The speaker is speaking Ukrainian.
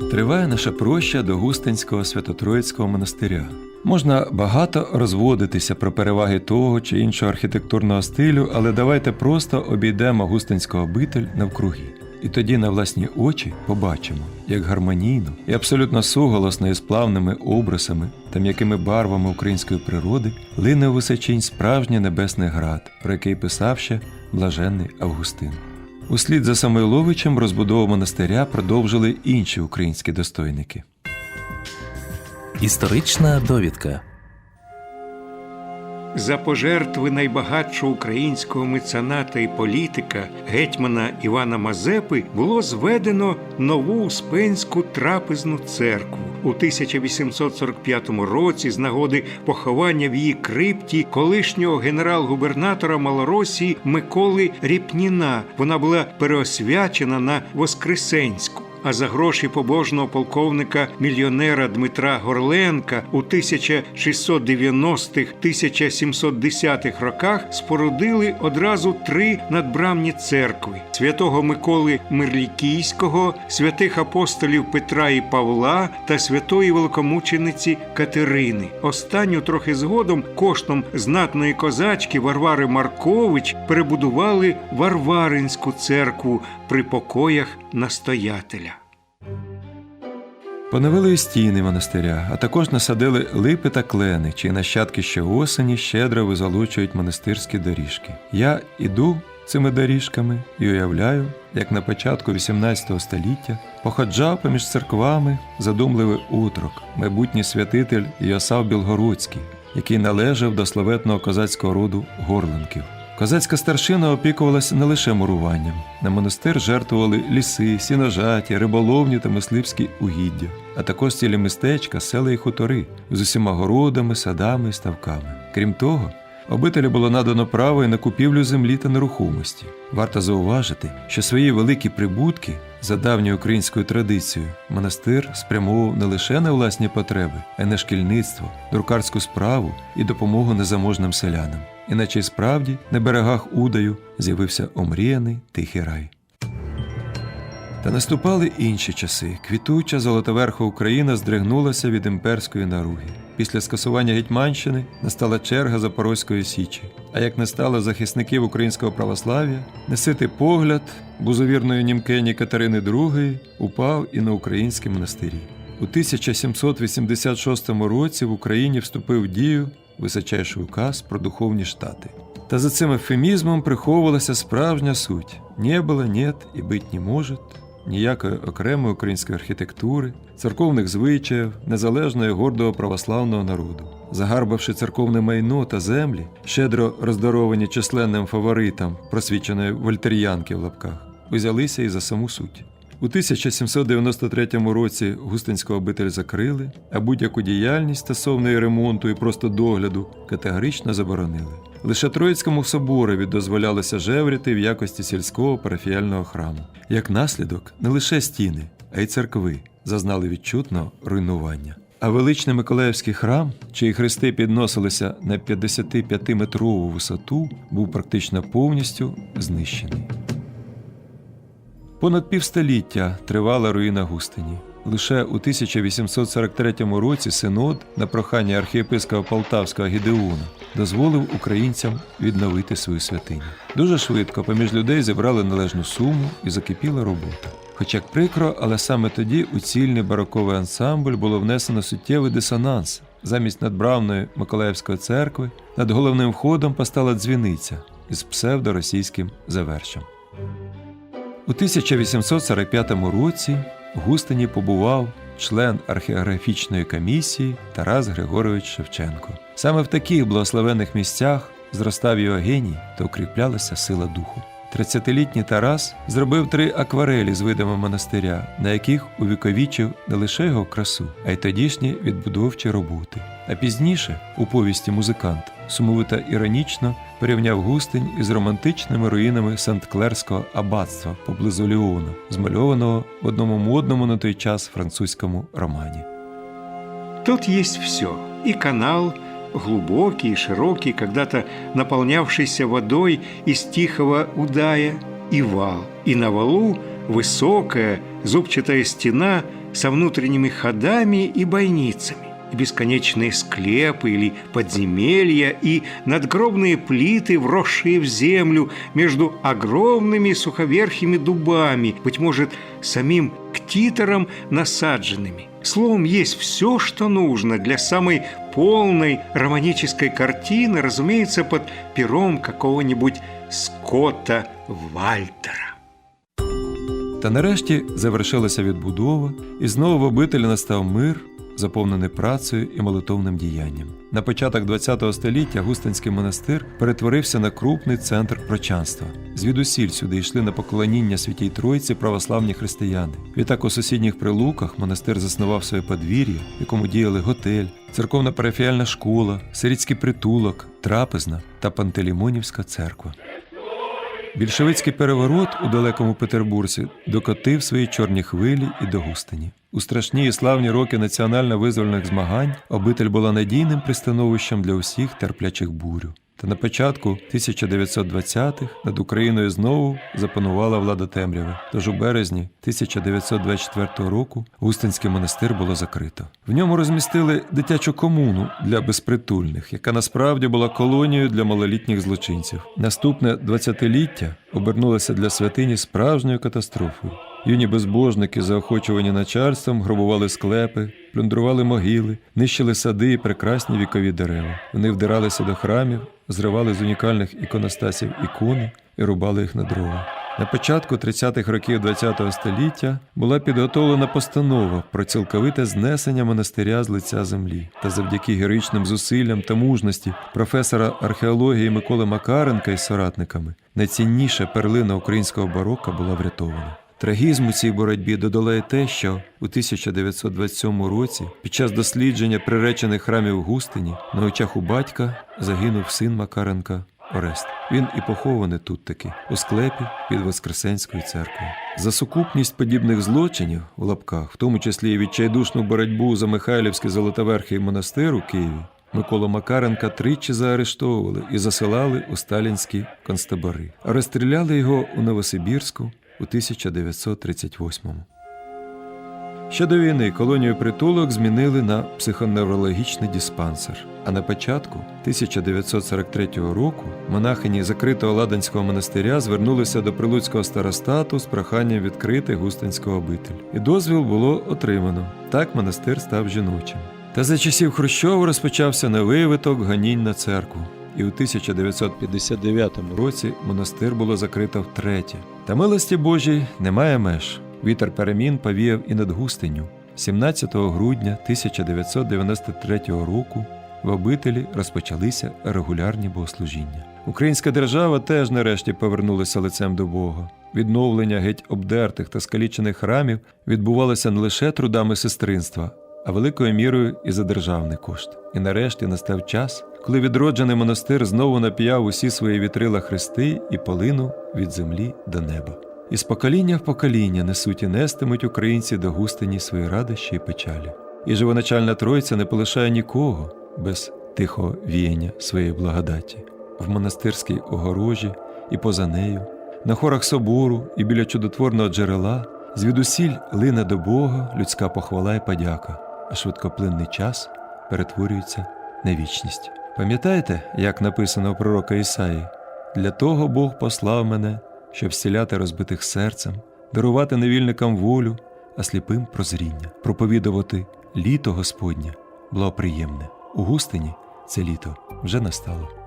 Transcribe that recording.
Триває наша проща до Густинського Свято-Троїцького монастиря. Можна багато розводитися про переваги того чи іншого архітектурного стилю, але давайте просто обійдемо Густинську обитель навкруги. І тоді на власні очі побачимо, як гармонійно і абсолютно суголосно із плавними образами та м'якими барвами української природи лине у височинь справжній небесний град, про який писав ще блаженний Августин. Услід за Самойловичем розбудову монастиря продовжили інші українські достойники. Історична довідка. За пожертви найбагатшого українського мецената і політика гетьмана Івана Мазепи було зведено нову Успенську трапезну церкву. У 1845 році з нагоди поховання в її крипті колишнього генерал-губернатора Малоросії Миколи Ріпніна. Вона була переосвячена на Воскресенську. А за гроші побожного полковника мільйонера Дмитра Горленка у 1690-1710-х роках спорудили одразу три надбрамні церкви: святого Миколи Мирлікійського, святих апостолів Петра і Павла та святої великомучениці Катерини. Останню трохи згодом коштом знатної козачки Варвари Маркович перебудували Варваринську церкву при покоях настоятеля. Поновили і стіни монастиря, а також насадили липи та клени, чиї нащадки ще осені щедро визолочують монастирські доріжки. Я іду цими доріжками і уявляю, як на початку XVIII століття походжав поміж церквами задумливий утрок, майбутній святитель Йосав Білгородський, який належав до славетного козацького роду горленків. Козацька старшина опікувалася не лише муруванням. На монастир жертвували ліси, сіножаті, риболовні та мисливські угіддя, а також цілі містечка, села і хутори з усіма городами, садами і ставками. Крім того, обителю було надано право і на купівлю землі та нерухомості. Варто зауважити, що свої великі прибутки за давньою українською традицією монастир спрямовував не лише на власні потреби, а й на шкільництво, друкарську справу і допомогу незаможним селянам. Іначе справді на берегах Удаю з'явився омріяний тихий рай. Та наступали інші часи. Квітуча золотоверха Україна здригнулася від імперської наруги. Після скасування Гетьманщини настала черга Запорозької Січі. А як не стало захисників українського православ'я, несити погляд бузовірної німкені Катерини II упав і на українські монастирі. У 1786 році в Україні вступив в дію височайший указ про духовні штати. Та за цим ефемізмом приховувалася справжня суть: не було, нет і бить не може, ніякої окремої української архітектури, церковних звичаїв, незалежного і гордого православного народу. Загарбавши церковне майно та землі, щедро роздаровані численним фаворитам просвіченої вольтер'янки в лапках, узялися і за саму суть. У 1793 році Густинську обитель закрили, а будь-яку діяльність стосовної ремонту і просто догляду категорично заборонили. Лише Троїцькому соборові дозволялося жевріти в якості сільського парафіяльного храму. Як наслідок, не лише стіни, а й церкви зазнали відчутного руйнування. А величний Миколаївський храм, чиї хрести підносилися на 55-метрову висоту, був практично повністю знищений. Понад півстоліття тривала руїна Густині. Лише у 1843 році синод на прохання архієпископа Полтавського Гідеона дозволив українцям відновити свою святиню. Дуже швидко поміж людей зібрали належну суму і закипіла робота. Хоч як прикро, але саме тоді у цільний бароковий ансамбль було внесено суттєвий дисонанс. Замість надбравної Миколаївської церкви над головним входом постала дзвіниця із псевдоросійським завершем. У 1845 році в Густині побував член археографічної комісії Тарас Григорович Шевченко. Саме в таких благословених місцях зростав його геній та укріплялася сила духу. 30-літній Тарас зробив три акварелі з видами монастиря, на яких увіковічив не лише його красу, а й тодішні відбудовчі роботи. А пізніше, у повісті музикант, сумовито іронічно порівняв густень із романтичними руїнами Сант-Клерського аббатства поблизу Ліона, змальованого в одному модному на той час французькому романі. Тут есть все. И канал, глубокий и широкий, когда-то наполнявшийся водой из тихого удая, и вал. И на валу высокая, зубчатая стена со внутренними ходами и бойницами, бесконечные склепы или подземелья, и надгробные плиты, вросшие в землю между огромными суховерхими дубами, быть может, самим ктитором насадженными. Словом, есть все, что нужно для самой полной романической картины, разумеется, под пером какого-нибудь Скотта Вальтера. Та нарешті завершилася відбудова, і знову в обителі настав мир, заповнений працею і молитовним діянням. На початок ХХ століття Густинський монастир перетворився на крупний центр прочанства. Звідусіль сюди йшли на поклоніння святій Тройці православні християни. Відтак у сусідніх прилуках монастир заснував своє подвір'я, в якому діяли готель, церковна парафіальна школа, сирітський притулок, трапезна та Пантелеймонівська церква. Більшовицький переворот у далекому Петербурзі докотив свої чорні хвилі і до Густині. У страшні і славні роки національно-визвольних змагань обитель була надійним пристановищем для усіх терплячих бурю. Та на початку 1920-х над Україною знову запанувала влада темряви. Тож у березні 1924 року Густинський монастир було закрито. В ньому розмістили дитячу комуну для безпритульних, яка насправді була колонією для малолітніх злочинців. Наступне 20-ліття обернулося для святині справжньою катастрофою. Юні безбожники, заохочувані начальством, грабували склепи, плюндрували могили, нищили сади і прекрасні вікові дерева. Вони вдиралися до храмів, зривали з унікальних іконостасів ікони і рубали їх на дрова. На початку 30-х років ХХ століття була підготовлена постанова про цілковите знесення монастиря з лиця землі. Та завдяки героїчним зусиллям та мужності професора археології Миколи Макаренка із соратниками найцінніша перлина українського барока була врятована. Трагізм у цій боротьбі додало й те, що у 1927 році під час дослідження приречених храмів Густині на очах у батька загинув син Макаренка Орест. Він і похований тут таки, у склепі під Воскресенською церквою. За сукупність подібних злочинів в лапках, в тому числі і відчайдушну боротьбу за Михайлівський Золотоверхий монастир у Києві, Миколу Макаренка тричі заарештовували і засилали у сталінські концтабори. Розстріляли його у Новосибірську у 1938-му. Ще до війни колонію притулок змінили на психоневрологічний диспансер. А на початку 1943 року монахині закритого Ладанського монастиря звернулися до прилуцького старостату з проханням відкрити густинську обитель. І дозвіл було отримано. Так монастир став жіночим. Та за часів Хрущова розпочався новий виток ганінь на церкву. І у 1959 році монастир було закрито втретє. Та милості Божій немає меж. Вітер перемін повіяв і над густиню. 17 грудня 1993 року в обителі розпочалися регулярні богослужіння. Українська держава теж нарешті повернулася лицем до Бога. Відновлення геть обдертих та скалічених храмів відбувалося не лише трудами сестринства, а великою мірою і за державний кошт. І нарешті настав час, коли відроджений монастир знову напіяв усі свої вітрила хрести і полинув від землі до неба. І з покоління в покоління несуть і нестимуть українці до густині свої радощі і печалі. І живоначальна Тройця не полишає нікого без тихого віяння своєї благодаті. В монастирській огорожі і поза нею, на хорах собору і біля чудотворного джерела, звідусіль лине до Бога людська похвала і подяка, а швидкоплинний час перетворюється на вічність. Пам'ятаєте, як написано у пророка Ісаї? Для того Бог послав мене, щоб зціляти розбитих серцем, дарувати невільникам волю, а сліпим прозріння, проповідувати літо Господнє, благоприємне. У густині це літо вже настало.